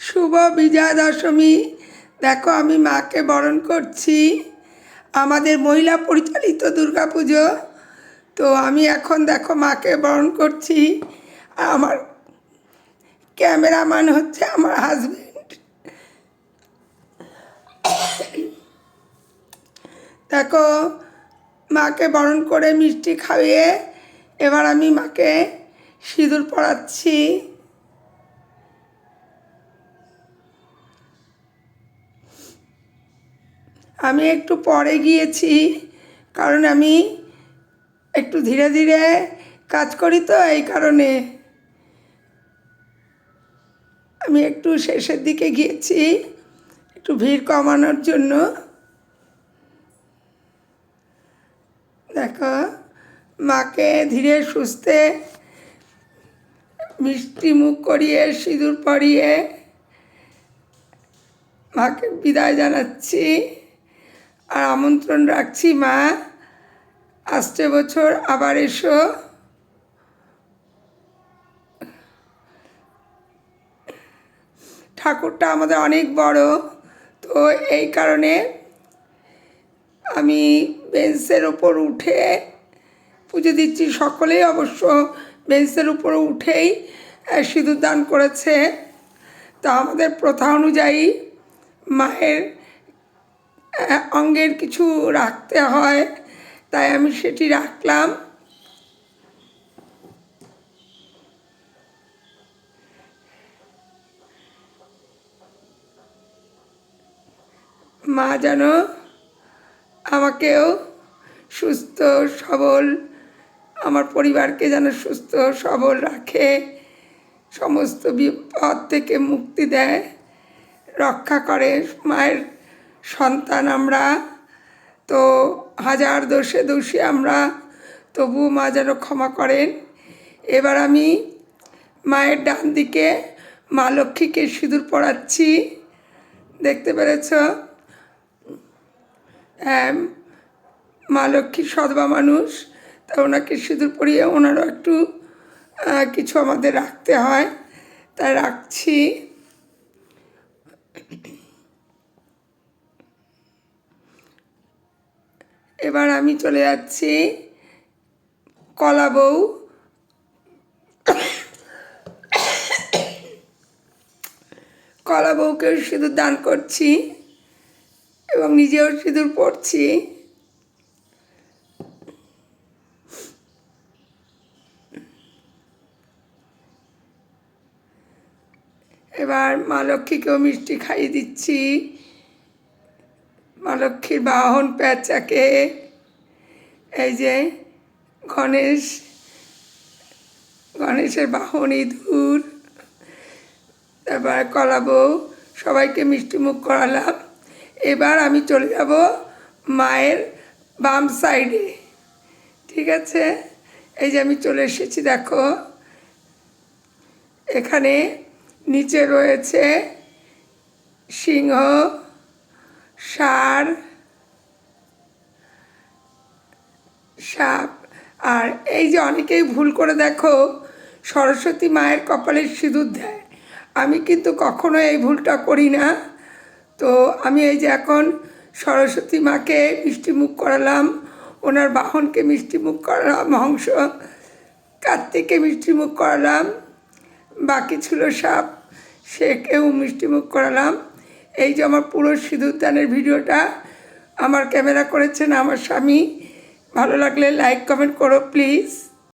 শুভ বিজয়া দশমী দেখো, আমি মাকে বরণ করছি। আমাদের মহিলা পরিচালিত দুর্গাপুজো। তো আমি এখন দেখো মাকে বরণ করছি। আমার ক্যামেরাম্যান হচ্ছে আমার হাজব্যান্ড দেখো, মাকে বরণ করে মিষ্টি খাইয়ে এবার আমি মাকে সিঁদুর পরাচ্ছি। আমি একটু পরে গিয়েছি, কারণ আমি একটু ধীরে ধীরে কাজ করি তো এই কারণে। আমি একটু শেষের দিকে গিয়েছি, একটু ভিড় কমানোর জন্য। দেখো, মাকে ধীরে সুস্থে মিষ্টি মুখ করিয়ে, সিঁদুর পরিয়ে মাকে বিদায় জানাচ্ছি। আর আমন্ত্রণ রাখছি, মা। আসছে বছর, আবার এসো। ঠাকুরটা আমাদের অনেক বড়, তো এই কারণে আমি বেঞ্চের ওপর উঠে পুজো দিচ্ছি। সকলেই অবশ্য বেঞ্চের উপর উঠেই সিঁদুর দান করেছে। তা আমাদের প্রথা অনুযায়ী মায়ের অঙ্গের কিছু রাখতে হয়, তাই আমি সেটি রাখলাম। মা যেন আমাকেও সুস্থ, সবল, আমার পরিবারকে যেন সুস্থ, সবল রাখে, সমস্ত বিপদ থেকে মুক্তি দেয়, রক্ষা করে, মায়ের সন্তান আমরা, তো হাজার দোষে দোষী আমরা তবু মা যেন ক্ষমা করেন। এবার আমি মায়ের ডান দিকে মা লক্ষ্মীকে সিঁদুর পড়াচ্ছি দেখতে পেরেছ? হ্যাঁ মা লক্ষ্মী সদবা মানুষ তা ওনাকে সিঁদুর পরিয়ে ওনারও একটু কিছু আমাদের রাখতে হয়। তাই রাখছি। এবার আমি চলে যাচ্ছি কলা বউ। কলা বউকেও সিঁদুর দান করছি এবং নিজেও সিঁদুর পড়ছি। এবার মা লক্ষ্মীকেও মিষ্টি খাইয়ে দিচ্ছি। মা বাহন প্যাঁচাকে এই যে গণেশ, গণেশের বাহন ইঁদুর, তারপর কলাবো সবাইকে মিষ্টি মুখ করালাম। এবার আমি চলে যাব মায়ের বাম সাইডে। ঠিক আছে? এই যে আমি চলে এসেছি, দেখো। এখানে নিচে রয়েছে সিংহ ষাঁড় সাপ, আর এই যে অনেকেই ভুল করে দেখো, সরস্বতী মায়ের কপালে সিঁদুর দেয়। আমি কিন্তু কখনো এই ভুলটা করি না। তো আমি এই যে এখন সরস্বতী মাকে মিষ্টি মুখ করালাম, ওনার বাহনকে মিষ্টি মুখ করালাম, হংস কার্তিককে মিষ্টি মুখ করালাম, বাকি ছিল সাপ, সেকেও মিষ্টি মুখ করালাম। এই যে আমার পুরো সিঁদুর দানের ভিডিওটা আমার ক্যামেরা করেছেন আমার স্বামী। ভালো লাগলে লাইক কমেন্ট করো প্লিজ